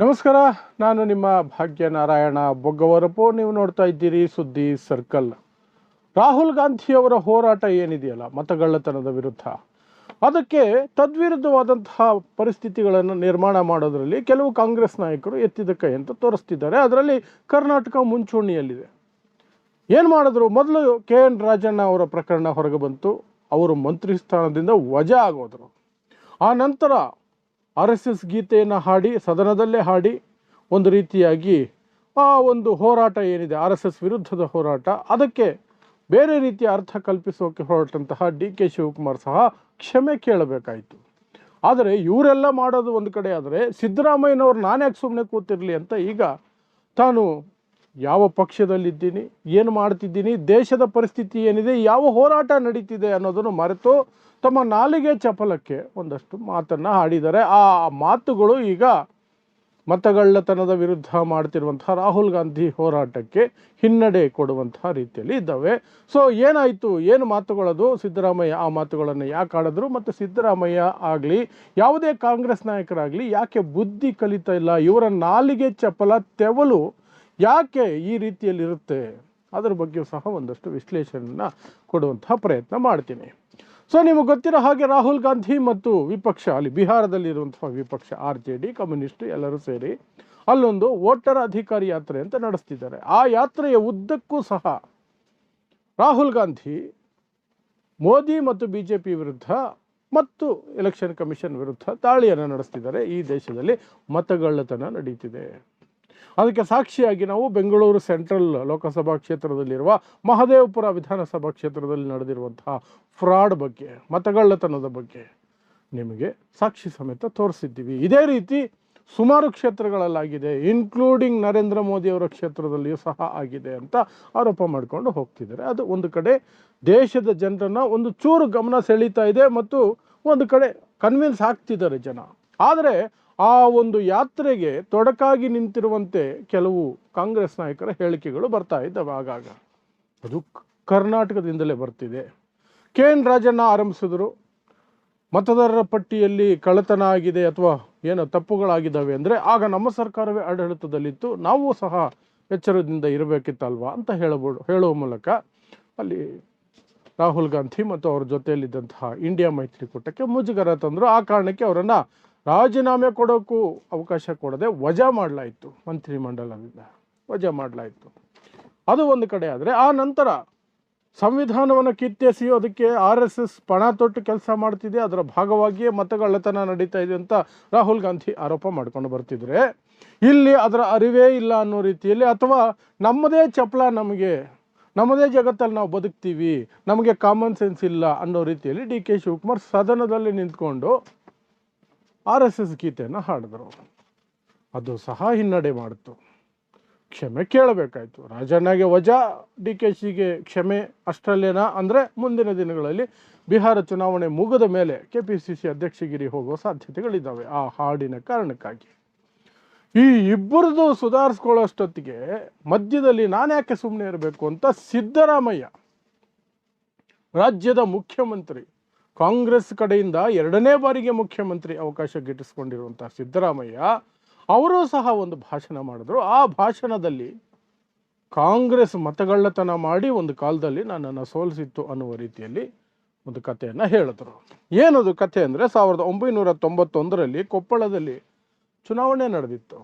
ನಮಸ್ಕಾರ, ನಾನು ನಿಮ್ಮ ಭಾಗ್ಯ ನಾರಾಯಣ ಬೊಗ್ಗವರಪು. ನೀವು ನೋಡ್ತಾ ಇದ್ದೀರಿ ಸುದ್ದಿ ಸರ್ಕಲ್. ರಾಹುಲ್ ಗಾಂಧಿಯವರ ಹೋರಾಟ ಏನಿದೆಯಲ್ಲ, ಮತಗಳ್ಳತನದ ವಿರುದ್ಧ? ಅದಕ್ಕೆ ತದ್ವಿರುದ್ಧವಾದಂತಹ ಪರಿಸ್ಥಿತಿಗಳನ್ನು ನಿರ್ಮಾಣ ಮಾಡೋದರಲ್ಲಿ ಕೆಲವು ಕಾಂಗ್ರೆಸ್ ನಾಯಕರು ಎತ್ತಿದ ಕೈ ಅಂತ ತೋರಿಸ್ತಿದ್ದಾರೆ. ಅದರಲ್ಲಿ ಕರ್ನಾಟಕ ಮುಂಚೂಣಿಯಲ್ಲಿದೆ. ಏನು ಮಾಡಿದ್ರು? ಮೊದಲು ಕೆ ಎನ್ ರಾಜಣ್ಣ ಅವರ ಪ್ರಕರಣ ಹೊರಗೆ ಬಂತು. ಅವರು ಮಂತ್ರಿ ಸ್ಥಾನದಿಂದ ವಜಾ ಆಗೋದ್ರು. ಆ ನಂತರ ಆರ್ ಎಸ್ ಎಸ್ ಗೀತೆಯನ್ನು ಹಾಡಿ, ಸದನದಲ್ಲೇ ಹಾಡಿ, ಒಂದು ರೀತಿಯಾಗಿ ಆ ಒಂದು ಹೋರಾಟ ಏನಿದೆ, ಆರ್ ಎಸ್ ಎಸ್ ವಿರುದ್ಧದ ಹೋರಾಟ. ಅದಕ್ಕೆ ಬೇರೆ ರೀತಿಯ ಅರ್ಥ ಕಲ್ಪಿಸೋಕೆ ಹೊರಟಂತಹ ಡಿ ಕೆ ಶಿವಕುಮಾರ್ ಸಹ ಕ್ಷಮೆ ಕೇಳಬೇಕಾಯಿತು. ಆದರೆ ಇವರೆಲ್ಲ ಮಾಡೋದು ಒಂದು ಕಡೆ ಆದರೆ ಸಿದ್ದರಾಮಯ್ಯನವ್ರು ನಾನ್ಯಾಕೆ ಸುಮ್ಮನೆ ಕೂತಿರಲಿ ಅಂತ ಈಗ ತಾನು ಯಾವ ಪಕ್ಷದಲ್ಲಿದ್ದೀನಿ, ಏನು ಮಾಡ್ತಿದ್ದೀನಿ, ದೇಶದ ಪರಿಸ್ಥಿತಿ ಏನಿದೆ, ಯಾವ ಹೋರಾಟ ನಡೀತಿದೆ ಅನ್ನೋದನ್ನು ಮರೆತು ತಮ್ಮ ನಾಲಿಗೆ ಚಪಲಕ್ಕೆ ಒಂದಷ್ಟು ಮಾತನ್ನು ಹಾಡಿದ್ದಾರೆ ಆ ಮಾತುಗಳು ಈಗ ಮತಗಳ್ಳತನದ ವಿರುದ್ಧ ಮಾಡ್ತಿರುವಂತಹ ರಾಹುಲ್ ಗಾಂಧಿ ಹೋರಾಟಕ್ಕೆ ಹಿನ್ನಡೆ ಕೊಡುವಂತಹ ರೀತಿಯಲ್ಲಿ ಇದ್ದಾವೆ. ಸೊ ಏನಾಯಿತು? ಏನು ಮಾತುಗಳದು? ಸಿದ್ದರಾಮಯ್ಯ ಆ ಮಾತುಗಳನ್ನು ಯಾಕೆ ಆಡಿದ್ರು? ಮತ್ತು ಸಿದ್ದರಾಮಯ್ಯ ಆಗಲಿ, ಯಾವುದೇ ಕಾಂಗ್ರೆಸ್ ನಾಯಕರಾಗಲಿ ಯಾಕೆ ಬುದ್ಧಿ ಕಲಿತಾ ಇಲ್ಲ? ಇವರ ನಾಲಿಗೆ ಚಪಲ ತೆವಲು ಯಾಕೆ ಈ ರೀತಿಯಲ್ಲಿರುತ್ತೆ? ಅದರ ಬಗ್ಗೆ ಸಹ ಒಂದಷ್ಟು ವಿಶ್ಲೇಷಣೆಯನ್ನು ಕೊಡುವಂತಹ ಪ್ರಯತ್ನ ಮಾಡ್ತೀನಿ. ಸೊ ನಿಮಗೆ ಗೊತ್ತಿರೋ ಹಾಗೆ ರಾಹುಲ್ ಗಾಂಧಿ ಮತ್ತು ವಿಪಕ್ಷ, ಅಲ್ಲಿ ಬಿಹಾರದಲ್ಲಿರುವಂತಹ ವಿಪಕ್ಷ, ಆರ್ ಜೆ ಡಿ, ಕಮ್ಯುನಿಸ್ಟ್ ಎಲ್ಲರೂ ಸೇರಿ ಅಲ್ಲೊಂದು ವೋಟರ್ ಅಧಿಕಾರಿ ಯಾತ್ರೆ ಅಂತ ನಡೆಸ್ತಿದ್ದಾರೆ. ಆ ಯಾತ್ರೆಯ ಉದ್ದಕ್ಕೂ ಸಹ ರಾಹುಲ್ ಗಾಂಧಿ, ಮೋದಿ ಮತ್ತು ಬಿ ಜೆ ಪಿ ವಿರುದ್ಧ ಮತ್ತು ಎಲೆಕ್ಷನ್ ಕಮಿಷನ್ ವಿರುದ್ಧ ದಾಳಿಯನ್ನು ನಡೆಸ್ತಿದ್ದಾರೆ. ಈ ದೇಶದಲ್ಲಿ ಮತಗಳ್ಳತನ ನಡೀತಿದೆ. ಅದಕ್ಕೆ ಸಾಕ್ಷಿಯಾಗಿ ನಾವು ಬೆಂಗಳೂರು ಸೆಂಟ್ರಲ್ ಲೋಕಸಭಾ ಕ್ಷೇತ್ರದಲ್ಲಿರುವ ಮಹದೇವಪುರ ವಿಧಾನಸಭಾ ಕ್ಷೇತ್ರದಲ್ಲಿ ನಡೆದಿರುವಂತಹ ಫ್ರಾಡ್ ಬಗ್ಗೆ, ಮತಗಳ್ಳತನದ ಬಗ್ಗೆ ನಿಮಗೆ ಸಾಕ್ಷಿ ಸಮೇತ ತೋರಿಸಿದ್ದೀವಿ. ಇದೇ ರೀತಿ ಸುಮಾರು ಕ್ಷೇತ್ರಗಳಲ್ಲಾಗಿದೆ. ಇನ್ಕ್ಲೂಡಿಂಗ್ ನರೇಂದ್ರ ಮೋದಿಯವರ ಕ್ಷೇತ್ರದಲ್ಲಿಯೂ ಸಹ ಆಗಿದೆ ಅಂತ ಆರೋಪ ಮಾಡಿಕೊಂಡು ಹೋಗ್ತಿದ್ದಾರೆ. ಅದು ಒಂದು ಕಡೆ ದೇಶದ ಜನರನ್ನು ಒಂದು ಚೂರು ಗಮನ ಸೆಳೀತಾ ಇದೆ ಮತ್ತು ಒಂದು ಕಡೆ ಕನ್ವಿನ್ಸ್ ಆಗ್ತಿದ್ದಾರೆ ಜನ. ಆದರೆ ಆ ಒಂದು ಯಾತ್ರೆಗೆ ತೊಡಕಾಗಿ ನಿಂತಿರುವಂತೆ ಕೆಲವು ಕಾಂಗ್ರೆಸ್ ನಾಯಕರ ಹೇಳಿಕೆಗಳು ಬರ್ತಾ ಇದ್ದಾವೆ ಆಗಾಗ. ಅದು ಕರ್ನಾಟಕದಿಂದಲೇ ಬರ್ತಿದೆ. ಕೆ ಎನ್ ರಾಜಣ್ಣ ಆರಂಭಿಸಿದ್ರು. ಮತದಾರರ ಪಟ್ಟಿಯಲ್ಲಿ ಕಳ್ಳತನ ಆಗಿದೆ ಅಥವಾ ಏನೋ ತಪ್ಪುಗಳಾಗಿದ್ದಾವೆ ಅಂದರೆ ಆಗ ನಮ್ಮ ಸರ್ಕಾರವೇ ಆಡಳಿತದಲ್ಲಿತ್ತು. ನಾವು ಸಹ ಎಚ್ಚರದಿಂದ ಇರಬೇಕಿತ್ತಲ್ವಾ ಅಂತ ಹೇಳಬಹುದು ಹೇಳುವ ಮೂಲಕ ಅಲ್ಲಿ ರಾಹುಲ್ ಗಾಂಧಿ ಮತ್ತು ಅವ್ರ ಜೊತೆಯಲ್ಲಿದ್ದಂತಹ ಇಂಡಿಯಾ ಮೈತ್ರಿಕೂಟಕ್ಕೆ ಮುಜುಗರ ತಂದರು. ಆ ಕಾರಣಕ್ಕೆ ಅವರನ್ನು ರಾಜೀನಾಮೆ ಕೊಡೋಕ್ಕೂ ಅವಕಾಶ ಕೊಡದೆ ವಜಾ ಮಾಡಲಾಯಿತು ಮಂತ್ರಿಮಂಡಲದಿಂದ ವಜಾ ಮಾಡಲಾಯಿತು. ಅದು ಒಂದು ಕಡೆ ಆದರೆ ಆ ನಂತರ ಸಂವಿಧಾನವನ್ನು ಕಿತ್ತೆಸಿ ಅದಕ್ಕೆ ಆರ್ ಎಸ್ ಎಸ್ ಪಣ ತೊಟ್ಟು ಕೆಲಸ ಮಾಡ್ತಿದೆ, ಅದರ ಭಾಗವಾಗಿಯೇ ಮತಗಳ್ಳತನ ನಡೀತಾ ಇದೆ ಅಂತ ರಾಹುಲ್ ಗಾಂಧಿ ಆರೋಪ ಮಾಡ್ಕೊಂಡು ಬರ್ತಿದ್ರೆ ಇಲ್ಲಿ ಅದರ ಅರಿವೇ ಇಲ್ಲ ಅನ್ನೋ ರೀತಿಯಲ್ಲಿ ಅಥವಾ ನಮ್ಮದೇ ಚಪ್ಪಲ ನಮಗೆ, ನಮ್ಮದೇ ಜಗತ್ತಲ್ಲಿ ನಾವು ಬದುಕ್ತೀವಿ, ನಮಗೆ ಕಾಮನ್ ಸೆನ್ಸ್ ಇಲ್ಲ ಅನ್ನೋ ರೀತಿಯಲ್ಲಿ ಡಿ ಕೆ ಶಿವಕುಮಾರ್ ಸದನದಲ್ಲಿ ನಿಂತ್ಕೊಂಡು ಆರ್ ಎಸ್ ಎಸ್ ಗೀತೆಯನ್ನು ಹಾಡಿದ್ರು. ಅದು ಸಹ ಹಿನ್ನಡೆ ಮಾಡಿತು. ಕ್ಷಮೆ ಕೇಳಬೇಕಾಯ್ತು. ರಾಜಣ್ಣಗೆ ವಜಾ, ಡಿ ಕೆ ಶಿಗೆ ಕ್ಷಮೆ ಅಷ್ಟರಲ್ಲೇನಾ ಅಂದರೆ ಮುಂದಿನ ದಿನಗಳಲ್ಲಿ ಬಿಹಾರ ಚುನಾವಣೆ ಮುಗಿದ ಮೇಲೆ ಕೆ ಪಿ ಸಿ ಸಿ ಅಧ್ಯಕ್ಷಗಿರಿ ಹೋಗುವ ಸಾಧ್ಯತೆಗಳಿದ್ದಾವೆ ಆ ಹಾಡಿನ ಕಾರಣಕ್ಕಾಗಿ. ಈ ಇಬ್ಬರದು ಸುಧಾರಿಸ್ಕೊಳ್ಳೋಷ್ಟೊತ್ತಿಗೆ ಮಧ್ಯದಲ್ಲಿ ನಾನು ಯಾಕೆ ಸುಮ್ಮನೆ ಇರಬೇಕು ಅಂತ ಸಿದ್ದರಾಮಯ್ಯ, ರಾಜ್ಯದ ಮುಖ್ಯಮಂತ್ರಿ ಕಾಂಗ್ರೆಸ್ ಕಡೆಯಿಂದ ಎರಡನೇ ಬಾರಿಗೆ ಮುಖ್ಯಮಂತ್ರಿ ಅವಕಾಶ ಗಿಟ್ಟಿಸ್ಕೊಂಡಿರುವಂತಹ ಸಿದ್ದರಾಮಯ್ಯ, ಅವರು ಸಹ ಒಂದು ಭಾಷಣ ಮಾಡಿದ್ರು. ಆ ಭಾಷಣದಲ್ಲಿ ಕಾಂಗ್ರೆಸ್ ಮತಗಳ್ಳತನ ಮಾಡಿ ಒಂದು ಕಾಲದಲ್ಲಿ ನನ್ನನ್ನು ಸೋಲಿಸಿತ್ತು ಅನ್ನುವ ರೀತಿಯಲ್ಲಿ ಒಂದು ಕಥೆಯನ್ನು ಹೇಳಿದ್ರು. ಏನದು ಕಥೆ ಅಂದರೆ ಸಾವಿರದ ಒಂಬೈನೂರ ತೊಂಬತ್ತೊಂದರಲ್ಲಿ ಕೊಪ್ಪಳದಲ್ಲಿ ಚುನಾವಣೆ ನಡೆದಿತ್ತು.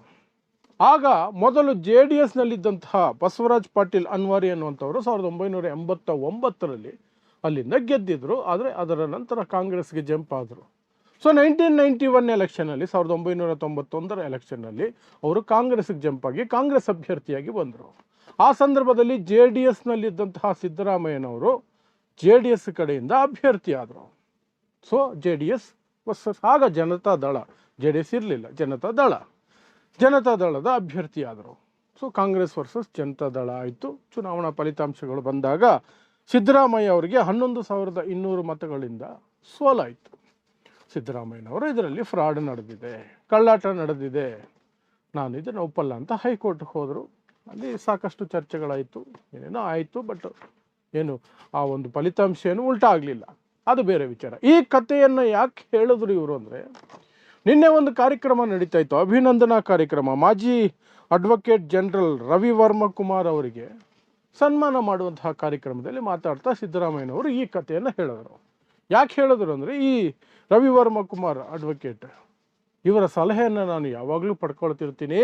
ಆಗ ಮೊದಲು ಜೆ ಡಿ ಎಸ್ನಲ್ಲಿದ್ದಂತಹ ಬಸವರಾಜ್ ಪಾಟೀಲ್ ಅನ್ವಾರಿ ಅನ್ನುವಂಥವರು ಸಾವಿರದ ಒಂಬೈನೂರ ಎಂಬತ್ತ ಒಂಬತ್ತರಲ್ಲಿ ಅಲ್ಲಿಂದ ಗೆದ್ದಿದ್ರು, ಆದರೆ ಅದರ ನಂತರ ಕಾಂಗ್ರೆಸ್ಗೆ ಜಂಪ್ ಆದರು. ಸೊ ನೈನ್ಟೀನ್ ನೈಂಟಿ ಒನ್ ಎಲೆಕ್ಷನಲ್ಲಿ ಸಾವಿರದ ಒಂಬೈನೂರ ತೊಂಬತ್ತೊಂದರ ಎಲೆಕ್ಷನಲ್ಲಿ ಅವರು ಕಾಂಗ್ರೆಸ್ಗೆ ಜಂಪ್ ಆಗಿ ಕಾಂಗ್ರೆಸ್ ಅಭ್ಯರ್ಥಿಯಾಗಿ ಬಂದರು. ಆ ಸಂದರ್ಭದಲ್ಲಿ ಜೆ ಡಿ ಎಸ್ನಲ್ಲಿದ್ದಂತಹ ಸಿದ್ದರಾಮಯ್ಯನವರು ಜೆ ಡಿ ಎಸ್ ಕಡೆಯಿಂದ ಅಭ್ಯರ್ಥಿಯಾದರು. So J D S versus ಆಗ ಜನತಾ ದಳ, ಜೆ ಡಿ ಎಸ್ ಇರಲಿಲ್ಲ, ಜನತಾ ದಳ. ಜನತಾ ದಳದ ಅಭ್ಯರ್ಥಿಯಾದರು. ಸೊ ಕಾಂಗ್ರೆಸ್ ವರ್ಸಸ್ ಜನತಾ ದಳ ಆಯಿತು. ಚುನಾವಣಾ ಫಲಿತಾಂಶಗಳು ಬಂದಾಗ ಸಿದ್ದರಾಮಯ್ಯ ಅವರಿಗೆ ಹನ್ನೊಂದು ಸಾವಿರದ ಇನ್ನೂರು ಮತಗಳಿಂದ ಸೋಲಾಯಿತು. ಸಿದ್ದರಾಮಯ್ಯನವರು ಇದರಲ್ಲಿ ಫ್ರಾಡ್ ನಡೆದಿದೆ, ಕಳ್ಳಾಟ ನಡೆದಿದೆ. ನಾನು ಇದನ್ನು ಒಪ್ಪಲ್ಲ ಅಂತ ಹೈಕೋರ್ಟ್ಗೆ ಹೋದರು. ಅಲ್ಲಿ ಸಾಕಷ್ಟು ಚರ್ಚೆಗಳಾಯಿತು, ಏನೇನೋ ಆಯಿತು, ಬಟ್ ಏನು ಆ ಒಂದು ಫಲಿತಾಂಶ ಏನು ಉಲ್ಟಾ ಆಗಲಿಲ್ಲ. ಅದು ಬೇರೆ ವಿಚಾರ. ಈ ಕಥೆಯನ್ನು ಯಾಕೆ ಹೇಳಿದ್ರು ಇವರು ಅಂದರೆ, ನಿನ್ನೆ ಒಂದು ಕಾರ್ಯಕ್ರಮ ನಡೀತಾ ಇತ್ತು, ಅಭಿನಂದನಾ ಕಾರ್ಯಕ್ರಮ. ಮಾಜಿ ಅಡ್ವೊಕೇಟ್ ಜನರಲ್ ರವಿ ವರ್ಮ ಕುಮಾರ್ ಅವರಿಗೆ ಸನ್ಮಾನ ಮಾಡುವಂತಹ ಕಾರ್ಯಕ್ರಮದಲ್ಲಿ ಮಾತಾಡ್ತಾ ಸಿದ್ದರಾಮಯ್ಯನವರು ಈ ಕಥೆಯನ್ನು ಹೇಳಿದರು. ಯಾಕೆ ಹೇಳಿದ್ರು ಅಂದರೆ ಈ ರವಿವರ್ಮ ಕುಮಾರ್ ಅಡ್ವೊಕೇಟ್ ಇವರ ಸಲಹೆಯನ್ನು ನಾನು ಯಾವಾಗಲೂ ಪಡ್ಕೊಳ್ತಿರ್ತೀನಿ.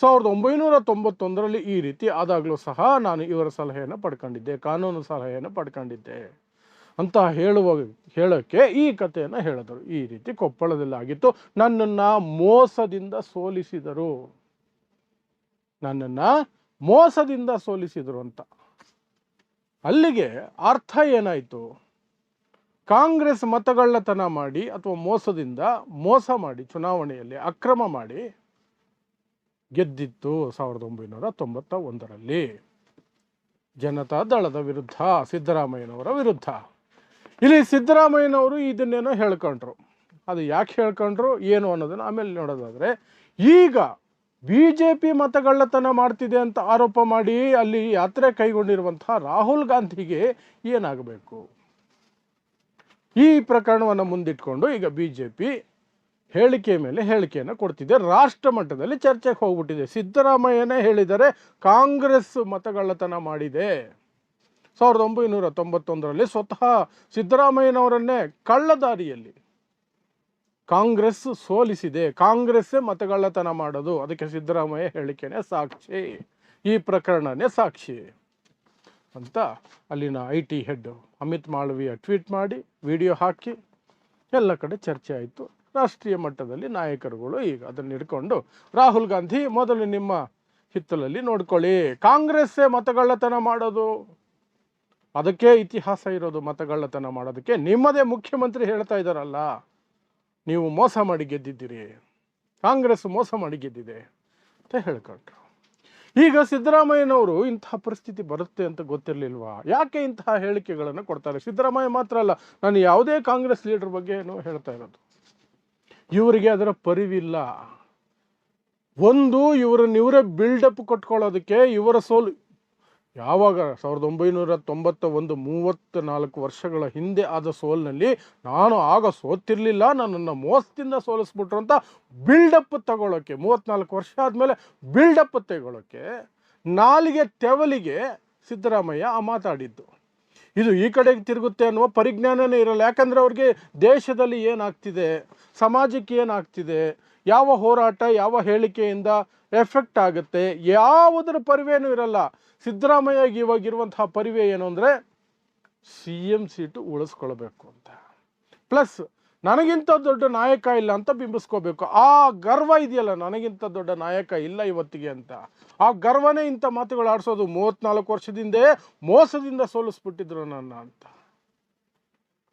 ಸಾವಿರದ ಒಂಬೈನೂರ ತೊಂಬತ್ತೊಂದರಲ್ಲಿ ಈ ರೀತಿ ಆದಾಗಲೂ ಸಹ ನಾನು ಇವರ ಸಲಹೆಯನ್ನು ಪಡ್ಕೊಂಡಿದ್ದೆ, ಕಾನೂನು ಸಲಹೆಯನ್ನು ಪಡ್ಕೊಂಡಿದ್ದೆ ಅಂತ ಹೇಳುವ, ಹೇಳೋಕ್ಕೆ ಈ ಕಥೆಯನ್ನು ಹೇಳಿದರು. ಈ ರೀತಿ ಕೊಪ್ಪಳದಲ್ಲಿ ಆಗಿತ್ತು ನನ್ನನ್ನು ಮೋಸದಿಂದ ಸೋಲಿಸಿದರು. ನನ್ನನ್ನು ಮೋಸದಿಂದ ಸೋಲಿಸಿದರು ಅಂತ. ಅಲ್ಲಿಗೆ ಅರ್ಥ ಏನಾಯಿತು? ಕಾಂಗ್ರೆಸ್ ಮತಗಳ್ಳತನ ಮಾಡಿ ಅಥವಾ ಮೋಸದಿಂದ ಮೋಸ ಮಾಡಿ, ಚುನಾವಣೆಯಲ್ಲಿ ಅಕ್ರಮ ಮಾಡಿ ಗೆದ್ದಿತ್ತು ಸಾವಿರದ ಒಂಬೈನೂರ ತೊಂಬತ್ತ ಒಂದರಲ್ಲಿ ಜನತಾ ದಳದ ವಿರುದ್ಧ, ಸಿದ್ದರಾಮಯ್ಯನವರ ವಿರುದ್ಧ. ಇಲ್ಲಿ ಸಿದ್ದರಾಮಯ್ಯನವರು ಇದನ್ನೇನೋ ಹೇಳ್ಕೊಂಡ್ರು. ಅದು ಯಾಕೆ ಹೇಳ್ಕೊಂಡ್ರು, ಏನು ಅನ್ನೋದನ್ನು ಆಮೇಲೆ ನೋಡೋದಾದರೆ, ಈಗ ಬಿ ಜೆ ಪಿ ಮತಗಳ್ಳತನ ಮಾಡ್ತಿದೆ ಅಂತ ಆರೋಪ ಮಾಡಿ ಅಲ್ಲಿ ಯಾತ್ರೆ ಕೈಗೊಂಡಿರುವಂತಹ ರಾಹುಲ್ ಗಾಂಧಿಗೆ ಏನಾಗಬೇಕು? ಈ ಪ್ರಕರಣವನ್ನು ಮುಂದಿಟ್ಕೊಂಡು ಈಗ ಬಿ ಜೆ ಪಿ ಹೇಳಿಕೆ ಮೇಲೆ ಹೇಳಿಕೆಯನ್ನು ಕೊಡ್ತಿದೆ. ರಾಷ್ಟ್ರ ಮಟ್ಟದಲ್ಲಿ ಚರ್ಚೆಗೆ ಹೋಗ್ಬಿಟ್ಟಿದೆ. ಸಿದ್ದರಾಮಯ್ಯನೇ ಹೇಳಿದರೆ ಕಾಂಗ್ರೆಸ್ ಮತಗಳ್ಳತನ ಮಾಡಿದೆ. ಸಾವಿರದ ಒಂಬೈನೂರ ತೊಂಬತ್ತೊಂದರಲ್ಲಿ ಸ್ವತಃ ಸಿದ್ದರಾಮಯ್ಯನವರನ್ನೇ ಕಳ್ಳದಾರಿಯಲ್ಲಿ ಕಾಂಗ್ರೆಸ್ ಸೋಲಿಸಿದೆ, ಕಾಂಗ್ರೆಸ್ಸೇ ಮತಗಳ್ಳತನ ಮಾಡೋದು. ಅದಕ್ಕೆ ಸಿದ್ದರಾಮಯ್ಯ ಹೇಳಿಕೆನೇ ಸಾಕ್ಷಿ. ಈ ಪ್ರಕರಣನೇ ಸಾಕ್ಷಿ ಅಂತ ಅಲ್ಲಿನ I T head Amit Malviya tweet ಮಾಡಿ, ವಿಡಿಯೋ ಹಾಕಿ, ಎಲ್ಲ ಕಡೆ ಚರ್ಚೆ ಆಯಿತು. ರಾಷ್ಟ್ರೀಯ ಮಟ್ಟದಲ್ಲಿ ನಾಯಕರುಗಳು ಈಗ ಅದನ್ನು ಹಿಡ್ಕೊಂಡು, ರಾಹುಲ್ ಗಾಂಧಿ ಮೊದಲು ನಿಮ್ಮ ಹಿತ್ತಲಲ್ಲಿ ನೋಡ್ಕೊಳ್ಳಿ. ಕಾಂಗ್ರೆಸ್ಸೇ ಮತಗಳ್ಳತನ ಮಾಡೋದು. ಅದಕ್ಕೆ ಇತಿಹಾಸ ಇರೋದು ಮತಗಳ್ಳತನ ಮಾಡೋದಕ್ಕೆ. ನಿಮ್ಮದೇ ಮುಖ್ಯಮಂತ್ರಿ ಹೇಳ್ತಾ ಇದ್ದಾರಲ್ಲ. ನೀವು ಮೋಸ ಮಾಡಿ ಗೆದ್ದಿದ್ದೀರಿ, ಕಾಂಗ್ರೆಸ್ ಮೋಸ ಮಾಡಿ ಗೆದ್ದಿದೆ ಅಂತ ಹೇಳ್ಕೊಂಡ್ರು ಈಗ ಸಿದ್ದರಾಮಯ್ಯನವರು ಇಂತಹ ಪರಿಸ್ಥಿತಿ ಬರುತ್ತೆ ಅಂತ ಗೊತ್ತಿರಲಿಲ್ವಾ? ಯಾಕೆ ಇಂತಹ ಹೇಳಿಕೆಗಳನ್ನು ಕೊಡ್ತಾರೆ? ಸಿದ್ದರಾಮಯ್ಯ ಮಾತ್ರ ಅಲ್ಲ, ನಾನು ಯಾವುದೇ ಕಾಂಗ್ರೆಸ್ ಲೀಡರ್ ಬಗ್ಗೆ ಹೇಳ್ತಾ ಇರೋದು. ಇವರಿಗೆ ಅದರ ಪರಿವಿಲ್ಲ. ಒಂದು, ಇವರನ್ನ ಇವರೇ ಬಿಲ್ಡಪ್ ಕೊಟ್ಕೊಳ್ಳೋದಕ್ಕೆ, ಇವರ ಸೋಲು ಯಾವಾಗ ಸಾವಿರದ ಒಂಬೈನೂರ ತೊಂಬತ್ತ ಒಂದು ಮೂವತ್ತ ನಾಲ್ಕು ವರ್ಷಗಳ ಹಿಂದೆ ಆದ ಸೋಲ್ನಲ್ಲಿ ನಾನು ಆಗ ಸೋತಿರಲಿಲ್ಲ, ನನ್ನನ್ನು ಮೋಸದಿಂದ ಸೋಲಿಸ್ಬಿಟ್ರು ಅಂತ ಬಿಲ್ಡಪ್ ತಗೊಳ್ಳೋಕ್ಕೆ ಮೂವತ್ತ್ನಾಲ್ಕು ವರ್ಷ ಆದಮೇಲೆ ಬಿಲ್ಡಪ್ ತಗೊಳ್ಳೋಕ್ಕೆ ನಾಲಿಗೆ ತೆವಲಿಗೆ ಸಿದ್ದರಾಮಯ್ಯ ಮಾತಾಡಿದ್ದು. ಇದು ಈ ಕಡೆಗೆ ತಿರುಗುತ್ತೆ ಅನ್ನುವ ಪರಿಜ್ಞಾನನೇ ಇರಲ್ಲ. ಯಾಕಂದರೆ ಅವ್ರಿಗೆ ದೇಶದಲ್ಲಿ ಏನಾಗ್ತಿದೆ, ಸಮಾಜಕ್ಕೆ ಏನಾಗ್ತಿದೆ ಯಾವ ಹೋರಾಟ, ಯಾವ ಹೇಳಿಕೆಯಿಂದ ಎಫೆಕ್ಟ್ ಆಗುತ್ತೆ, ಯಾವುದರ ಪರಿವೇನೂ ಇರಲ್ಲ. ಸಿದ್ದರಾಮಯ್ಯಗೆ ಇವಾಗಿರುವಂತಹ ಪರಿವೆ ಏನು ಅಂದರೆ ಸಿ ಎಂ ಸೀಟು ಉಳಿಸ್ಕೊಳ್ಬೇಕು ಅಂತ. ಪ್ಲಸ್ ನನಗಿಂತ ದೊಡ್ಡ ನಾಯಕ ಇಲ್ಲ ಅಂತ ಬಿಂಬಿಸ್ಕೋಬೇಕು. ಆ ಗರ್ವ ಇದೆಯಲ್ಲ, ನನಗಿಂತ ದೊಡ್ಡ ನಾಯಕ ಇಲ್ಲ ಇವತ್ತಿಗೆ ಅಂತ. ಆ ಗರ್ವನೇ ಇಂಥ ಮಾತುಗಳು ಆಡಿಸೋದು ಮೂವತ್ತ್ನಾಲ್ಕು ವರ್ಷದಿಂದೇ ಮೋಸದಿಂದ ಸೋಲಿಸ್ಬಿಟ್ಟಿದ್ರು ನನ್ನ ಅಂತ.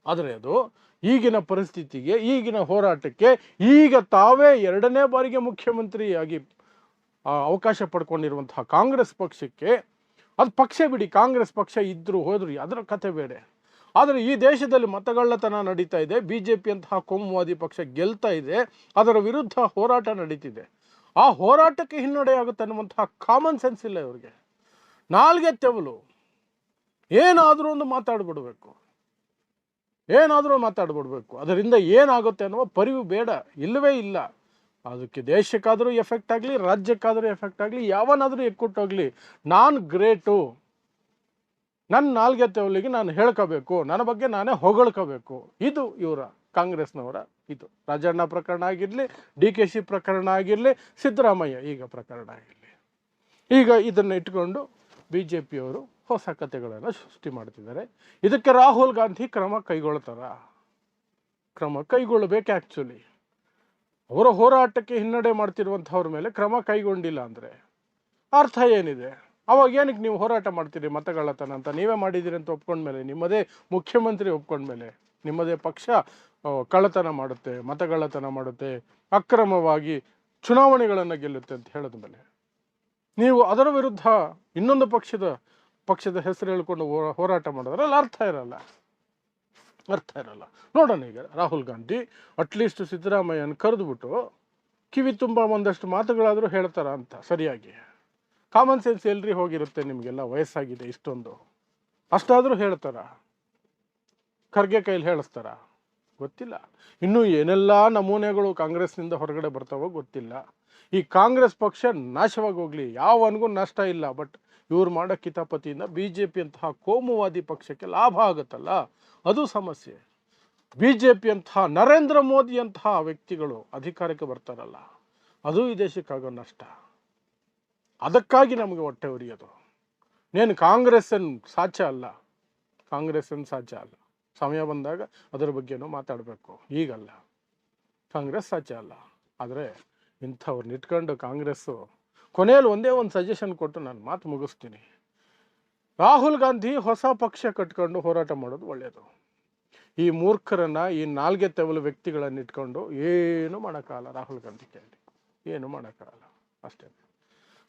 ಆದರೆ ಅದು ಈಗಿನ ಪರಿಸ್ಥಿತಿಗೆ, ಈಗಿನ ಹೋರಾಟಕ್ಕೆ ಈಗ ತಾವೇ ಎರಡನೇ ಬಾರಿಗೆ ಮುಖ್ಯಮಂತ್ರಿಯಾಗಿ ಅವಕಾಶ ಪಡ್ಕೊಂಡಿರುವಂತಹ ಕಾಂಗ್ರೆಸ್ ಪಕ್ಷಕ್ಕೆ, ಅದು ಪಕ್ಷ ಬಿಡಿ, ಕಾಂಗ್ರೆಸ್ ಪಕ್ಷ ಇದ್ದರೂ ಹೋದ್ರು, ಅದರ ಕಥೆ ಬೇರೆ. ಆದರೆ ಈ ದೇಶದಲ್ಲಿ ಮತಗಳ್ಳತನ ನಡೀತಾ ಇದೆ ಬಿ ಜೆ ಪಿ ಅಂತಹ ಕೋಮುವಾದಿ ಪಕ್ಷ ಗೆಲ್ತಾ ಇದೆ, ಅದರ ವಿರುದ್ಧ ಹೋರಾಟ ನಡೀತಿದೆ. ಆ ಹೋರಾಟಕ್ಕೆ ಹಿನ್ನಡೆಯಾಗುತ್ತೆ ಅನ್ನುವಂತಹ ಕಾಮನ್ ಸೆನ್ಸ್ ಇಲ್ಲ ಇವರಿಗೆ. ನಾಲ್ಗೆ ತೆವಲು. ಏನಾದರೂ ಒಂದು ಮಾತಾಡ್ಬಿಡ್ಬೇಕು. ಏನಾದರೂ ಮಾತಾಡ್ಬಿಡ್ಬೇಕು. ಅದರಿಂದ ಏನಾಗುತ್ತೆ ಅನ್ನುವ ಪರಿವು ಬೇಡ. ಇಲ್ಲವೇ ಇಲ್ಲ. ಅದಕ್ಕೆ ದೇಶಕ್ಕಾದರೂ ಎಫೆಕ್ಟ್ ಆಗಲಿ, ರಾಜ್ಯಕ್ಕಾದರೂ ಎಫೆಕ್ಟ್ ಆಗಲಿ, ಯಾವನಾದರೂ ಎಕ್ಕುಟ್ಟೋಗ್ಲಿ ನಾನು ಗ್ರೇಟು. ನನ್ನ ನಾಲ್ಗೆ ತೆವಲಿಗೆ ನಾನು ಹೇಳ್ಕೋಬೇಕು. ನನ್ನ ಬಗ್ಗೆ ನಾನೇ ಹೊಗಳ್ಕೋಬೇಕು. ಇದು ಇವರ, ಕಾಂಗ್ರೆಸ್ನವರ ಇದು. ರಾಜಣ್ಣ ಪ್ರಕರಣ ಆಗಿರಲಿ, ಡಿ ಕೆ ಶಿ ಪ್ರಕರಣ ಆಗಿರಲಿ, ಸಿದ್ದರಾಮಯ್ಯ ಈಗ ಪ್ರಕರಣ ಆಗಿರಲಿ. ಈಗ ಇದನ್ನು ಇಟ್ಕೊಂಡು ಬಿ ಜೆ ಪಿಯವರು ಹೊಸ ಕಥೆಗಳನ್ನು ಸೃಷ್ಟಿ ಮಾಡ್ತಿದ್ದಾರೆ. ಇದಕ್ಕೆ ರಾಹುಲ್ ಗಾಂಧಿ ಕ್ರಮ ಕೈಗೊಳ್ತಾರ? ಕ್ರಮ ಕೈಗೊಳ್ಳಬೇಕು ಆ್ಯಕ್ಚುಲಿ ಅವರ ಹೋರಾಟಕ್ಕೆ ಹಿನ್ನಡೆ ಮಾಡ್ತಿರುವಂಥವ್ರ ಮೇಲೆ ಕ್ರಮ ಕೈಗೊಂಡಿಲ್ಲ ಅಂದರೆ ಅರ್ಥ ಏನಿದೆ? ಅವಾಗ ಏನಕ್ಕೆ ನೀವು ಹೋರಾಟ ಮಾಡ್ತೀರಿ ಮತಗಳತನ ಅಂತ? ನೀವೇ ಮಾಡಿದ್ದೀರಿ ಅಂತ ಒಪ್ಕೊಂಡ್ಮೇಲೆ, ನಿಮ್ಮದೇ ಮುಖ್ಯಮಂತ್ರಿ ಒಪ್ಕೊಂಡ್ಮೇಲೆ, ನಿಮ್ಮದೇ ಪಕ್ಷ ಕಳ್ಳತನ ಮಾಡುತ್ತೆ, ಮತಗಳತನ ಮಾಡುತ್ತೆ, ಅಕ್ರಮವಾಗಿ ಚುನಾವಣೆಗಳನ್ನು ಗೆಲ್ಲುತ್ತೆ ಅಂತ ಹೇಳಿದ ಮೇಲೆ ನೀವು ಅದರ ವಿರುದ್ಧ ಇನ್ನೊಂದು ಪಕ್ಷದ ಪಕ್ಷದ ಹೆಸರು ಹೇಳಿಕೊಂಡು ಹೋರಾಟ ಮಾಡಿದ್ರೆ ಅಲ್ಲಿ ಅರ್ಥ ಇರಲ್ಲ. ಅರ್ಥ ಇರಲ್ಲ. ನೋಡೋಣ ಈಗ, ರಾಹುಲ್ ಗಾಂಧಿ ಅಟ್ಲೀಸ್ಟ್ ಸಿದ್ದರಾಮಯ್ಯನ ಕರೆದುಬಿಟ್ಟು ಕಿವಿ ತುಂಬ ಒಂದಷ್ಟು ಮಾತುಗಳಾದರೂ ಹೇಳ್ತಾರ ಅಂತ, ಸರಿಯಾಗಿ. ಕಾಮನ್ ಸೆನ್ಸ್ ಎಲ್ರಿ ಹೋಗಿರುತ್ತೆ ನಿಮಗೆಲ್ಲ ವಯಸ್ಸಾಗಿದೆ ಇಷ್ಟೊಂದು. ಅಷ್ಟಾದರೂ ಹೇಳ್ತಾರ? ಖರ್ಗೆ ಕೈಲಿ ಹೇಳಿಸ್ತಾರ? ಗೊತ್ತಿಲ್ಲ. ಇನ್ನೂ ಏನೆಲ್ಲ ನಮೂನೆಗಳು ಕಾಂಗ್ರೆಸ್ನಿಂದ ಹೊರಗಡೆ ಬರ್ತಾವೋ ಗೊತ್ತಿಲ್ಲ. ಈ ಕಾಂಗ್ರೆಸ್ ಪಕ್ಷ ನಾಶವಾಗಿ ಹೋಗಲಿ, ಯಾವನಿಗೂ ನಷ್ಟ ಇಲ್ಲ, ಬಟ್ ಇವ್ರು ಮಾಡೋ ಕಿತಾಪತಿಯಿಂದ ಬಿ ಜೆ ಪಿ ಅಂತಹ ಕೋಮುವಾದಿ ಪಕ್ಷಕ್ಕೆ ಲಾಭ ಆಗುತ್ತಲ್ಲ? ಅದು ಸಮಸ್ಯೆ. ಬಿ ಜೆ ಪಿ ಅಂತಹ ನರೇಂದ್ರ ಮೋದಿ ಅಂತಹ ವ್ಯಕ್ತಿಗಳು ಅಧಿಕಾರಕ್ಕೆ ಬರ್ತಾರಲ್ಲ, ಅದು ಈ ದೇಶಕ್ಕಾಗೋ ನಷ್ಟ. ಅದಕ್ಕಾಗಿ ನಮಗೆ ಹೊಟ್ಟೆ ಉರಿಯೋದು. ನೇನು ಕಾಂಗ್ರೆಸ್ಸನ್ನು ಸಾಧ್ಯ ಅಲ್ಲ. ಕಾಂಗ್ರೆಸ್ ಏನು ಸಾಧ್ಯ ಅಲ್ಲ. ಸಮಯ ಬಂದಾಗ ಅದರ ಬಗ್ಗೆನೂ ಮಾತಾಡಬೇಕು. ಈಗಲ್ಲ. ಕಾಂಗ್ರೆಸ್ ಸಾಧ್ಯ ಅಲ್ಲ. ಆದರೆ ಇಂಥವ್ರನ್ನ ಇಟ್ಕೊಂಡು ಕಾಂಗ್ರೆಸ್ಸು. ಕೊನೆಯಲ್ಲಿ ಒಂದೇ ಒಂದು ಸಜೆಷನ್ ಕೊಟ್ಟು ನಾನು ಮಾತು ಮುಗಿಸ್ತೀನಿ. ರಾಹುಲ್ ಗಾಂಧಿ ಹೊಸ ಪಕ್ಷ ಕಟ್ಕೊಂಡು ಹೋರಾಟ ಮಾಡೋದು ಒಳ್ಳೆಯದು ಈ ಮೂರ್ಖರನ್ನ, ಈ ನಾಲ್ಗೆ ತೆವಲು ವ್ಯಕ್ತಿಗಳನ್ನು ಇಟ್ಕೊಂಡು ಏನು ಮಾಡೋಕ್ಕಾಗಲ್ಲ ರಾಹುಲ್ ಗಾಂಧಿ ಕೇಳಿ. ಏನು ಮಾಡೋಕ್ಕಾಗಲ್ಲ. ಅಷ್ಟೇ.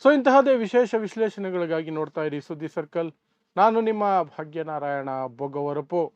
ಸೊ ಇಂತಹದೇ ವಿಶೇಷ ವಿಶ್ಲೇಷಣೆಗಳಿಗಾಗಿ ನೋಡ್ತಾ ಇರಿ ಸುದ್ದಿ ಸರ್ಕಲ್. ನಾನು ನಿಮ್ಮ ಭಾಗ್ಯನಾರಾಯಣ ಬೊಗ್ಗವರಪು